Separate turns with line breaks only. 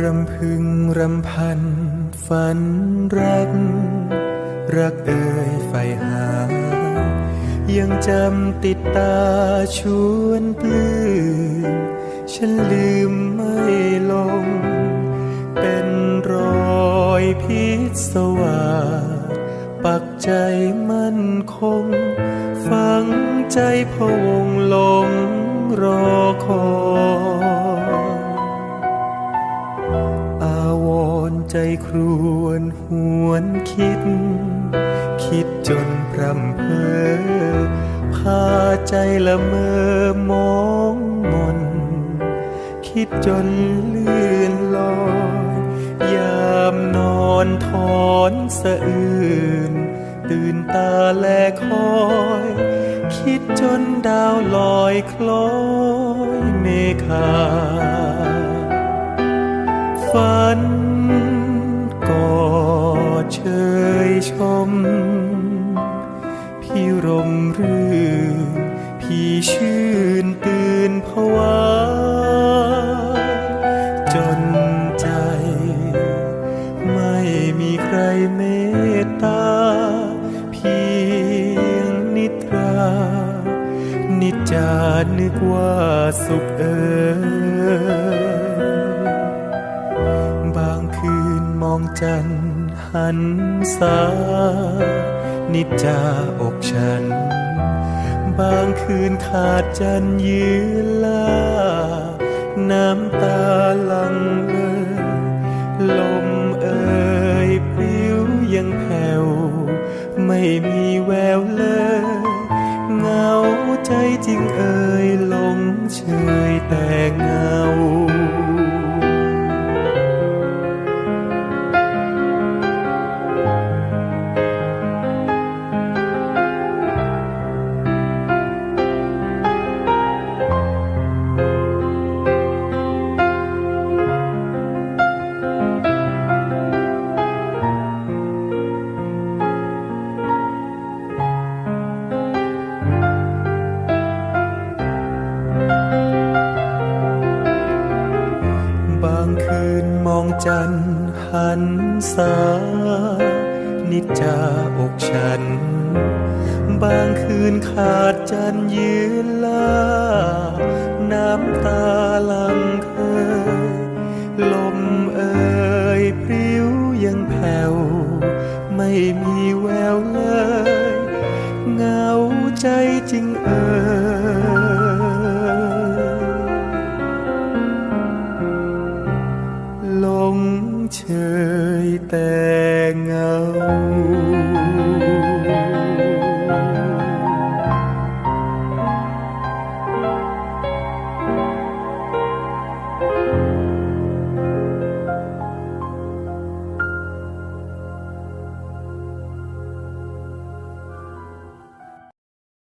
รำพึงรำพันฝันรัก รักเอ่ยไฟหา ยังจำติดตาชวนปลื้มฉันลืมไม่ลง เป็นรอยพิศวาปักใจมั่นคง ฝังใจพะวงหลงรอคอย ใจครวนหวนคิด คิดจนพรำเพอพาใจละเมอมองมน คิดจนลื่นลอยยามนอนถอนสะอื่น ตื่นตาแลคอย คิดจนดาวลอยคล้อยเมฆา ยชม พี่รมรื่นพี่ชื่นตื่นผวาจนใจ ไม่มีใครเมตตา เพียงนิทรา นิจจานึกว่าสุขเอ่ยบางคืนมองจันทร์ หันสานิจจาอกฉัน บางคืนขาดจันยืนลา น้ำตาลัง นสานิจจาอกฉัน บางคืนขาดจันยืนลา น้ำตาลังเคย ลมเอ่ยพริ้วยังแผ่ว ไม่มี ơi tê ngâu